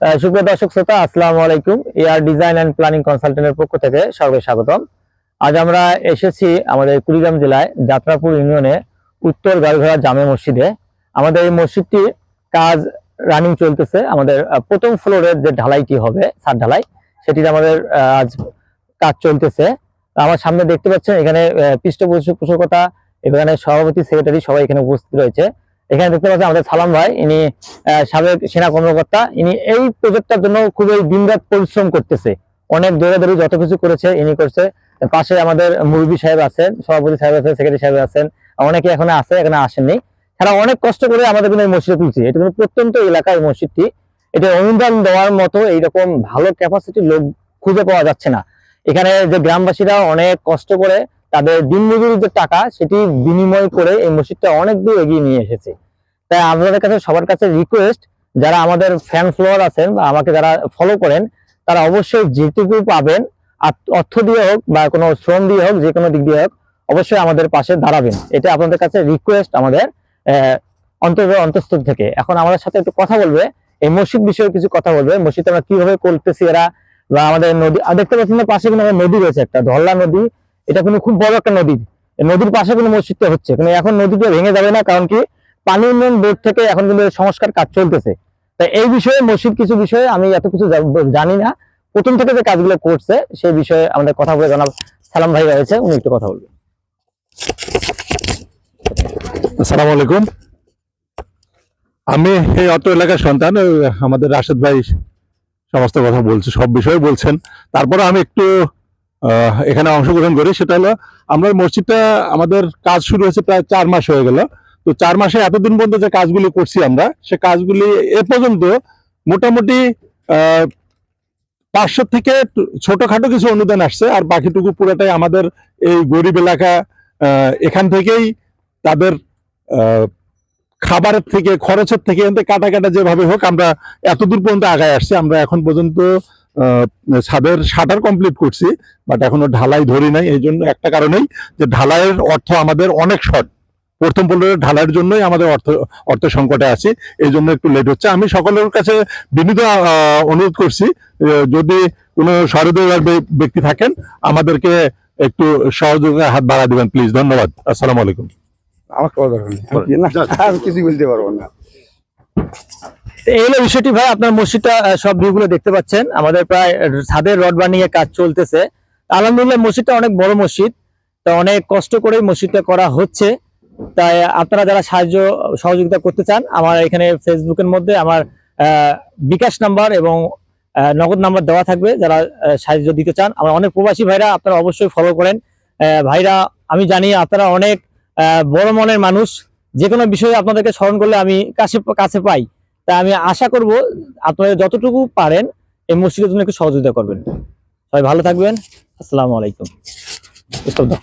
সুপ্রিয় দর্শক শ্রোতা, আসসালামু আলাইকুম। এআর ডিজাইন অ্যান্ড প্ল্যানিং কনসালটেন্টের পক্ষ থেকে স্বাগতম। আজ আমরা এসেছি আমাদের কুড়িগ্রাম জেলায় যাত্রাপুর ইউনিয়নে উত্তর গাড়িঘোড়া জামে মসজিদে। আমাদের এই মসজিদটি কাজ রানিং চলতেছে। আমাদের প্রথম ফ্লোরের যে ঢালাইটি হবে, ছাদ ঢালাই, সেটির আমাদের আজ কাজ চলতেছে। আমার সামনে দেখতে পাচ্ছেন এখানে পৃষ্ঠপোষকতা, এখানে সভাপতি সেক্রেটারি সবাই এখানে উপস্থিত রয়েছে। এখানে দেখতে পাচ্ছেন আমাদের সালাম ভাই, ইনি সাবেক সেনা কর্মকর্তা। ইনি এই প্রজেক্টটার জন্য খুবই দিনরাত পরিশ্রম করতেছে। অনেক দৌড়াদৌড়ি যত কিছু করেছে, ইনি করছে। পাশে আমাদের মুরবি সাহেব আছেন, সভাপতি সাহেব আছেন সেক্রেটারি সাহেব আছেন, অনেকে এখানে আছে, এখানে আসেননি। তারা অনেক কষ্ট করে আমাদের কিন্তু এই মসজিদে তুলছে। এটা কিন্তু প্রত্যন্ত এলাকার এই মসজিদটি। এটা অনুদান দেওয়ার মতো এইরকম ভালো ক্যাপাসিটি লোক খুঁজে পাওয়া যাচ্ছে না। এখানে যে গ্রামবাসীরা অনেক কষ্ট করে তাদের দিনমজুরির যে টাকা, সেটি বিনিময় করে এই মসজিদটা অনেক দূর এগিয়ে নিয়ে এসেছে। তাই আপনাদের কাছে, সবার কাছে রিকোয়েস্ট যারা আমাদের ফ্যান ফলোয়ার আছেন বা আমাকে যারা ফলো করেন, তারা অবশ্যই যেটুকু পাবেন অর্থ দিয়ে হোক বা কোনো শ্রম দিয়ে হোক, যে কোনো দিক দিয়ে হোক, অবশ্যই আমাদের পাশে দাঁড়াবেন। এটা আপনাদের কাছে রিকোয়েস্ট আমাদের অন্তর অন্তঃস্থল থেকে। এখন আমাদের সাথে একটু কথা বলবে। এই মসজিদ বিষয়ে কিছু কথা বলবে। মসজিদ আমরা কীভাবে করতেছি এরা? বা আমাদের নদী দেখতে পাচ্ছেন পাশে কিন্তু আমাদের নদী রয়েছে একটা ধরলা নদী। এটা কোনো খুব বড় একটা নদী। নদীর পাশে কোনো মসজিদটা হচ্ছে। কিন্তু এখন নদীটা ভেঙে যাবে না, কারণ কি? পানি উন্নয়ন বোর্ড থেকে এখন কিন্তু সংস্কার কাজ চলতেছে। তাই এই বিষয়ে, মসজিদ কিছু বিষয়ে আমি এত কিছু জানি না। প্রথম থেকে যে কাজগুলো করছে, সেই বিষয়ে আমাদের কথা বলে জানাব। সালাম ভাই রয়েছে, উনি একটু কথা বলবেন। আসসালামু আলাইকুম। আমি এই অত এলাকার সন্তান আমাদের রাশেদ ভাই সমস্ত কথা বলছে, সব বিষয়ে বলছেন। তারপরে আমি একটু এখানে অংশগ্রহণ করি। সেটা হলো, আমরা মসজিদটা, আমাদের কাজ শুরু হয়েছে প্রায় চার মাস হয়ে গেল। তো চার মাসে এতদিন পর্যন্ত যে কাজগুলি করছি আমরা, সে কাজগুলি এ পর্যন্ত মোটামুটি পাঁচশো থেকে ছোটখাটো কিছু অনুদান আসছে, আর বাকিটুকু পুরোটাই আমাদের এই গরিব এলাকা এখান থেকেই তাদের খাবারের থেকে, খরচের থেকে কাটা কাটা যেভাবে হোক, আমরা এতদূর পর্যন্ত আগায় আসছি। আমরা এখন পর্যন্ত ছাদের শাটার কমপ্লিট করছি বাট এখনও ঢালাই ধরি নাই এই জন্য একটা কারণেই যে ঢালাইয়ের অর্থ আমাদের অনেক শর্ট প্রথম পল্লের ঢালাইয়ের জন্যই আমাদের অর্থ অর্থ সংকটে আছি এই জন্য একটু লেট হচ্ছে। আমি সকলের কাছে বিনীত অনুরোধ করছি যদি কোনো সহৃদয় ব্যক্তি থাকেন আমাদেরকে একটু সহযোগিতার হাত বাড়া দিবেন প্লিজ ধন্যবাদ। আসসালামু আলাইকুম। আমার দরকার নেই। কিছু বলতে পারব না। এই বিষয়টি ভাই, আপনার মসজিদটা সব ভিউগুলো দেখতে পাচ্ছেন। আমাদের প্রায় ছাদের রড বানিয়ে কাজ চলতেছে। আলহামদুলিল্লাহ, মসজিদটা অনেক বড় মসজিদ। তা অনেক কষ্ট করে মসজিদটা করা হচ্ছে। তাই আপনারা যারা সাহায্য, সহযোগিতা করতে চান, আমার এখানে ফেসবুকের মধ্যে আমার বিকাশ নাম্বার এবং নগদ নাম্বার দেওয়া থাকবে। যারা সাহায্য দিতে চান, আমার অনেক প্রবাসী ভাইরা আপনারা অবশ্যই ফলো করেন। ভাইরা, আমি জানি আপনারা অনেক বড় মনের মানুষ। যে কোনো বিষয়ে আপনাদেরকে স্মরণ করলে আমি কাছে কাছে পাই। তাই আমি আশা করব আপনারা যতটুকু পারেন এই মসজিদের জন্য একটু সহযোগিতা করবেন। সবাই ভালো থাকবেন। আসসালামু আলাইকুম। দাও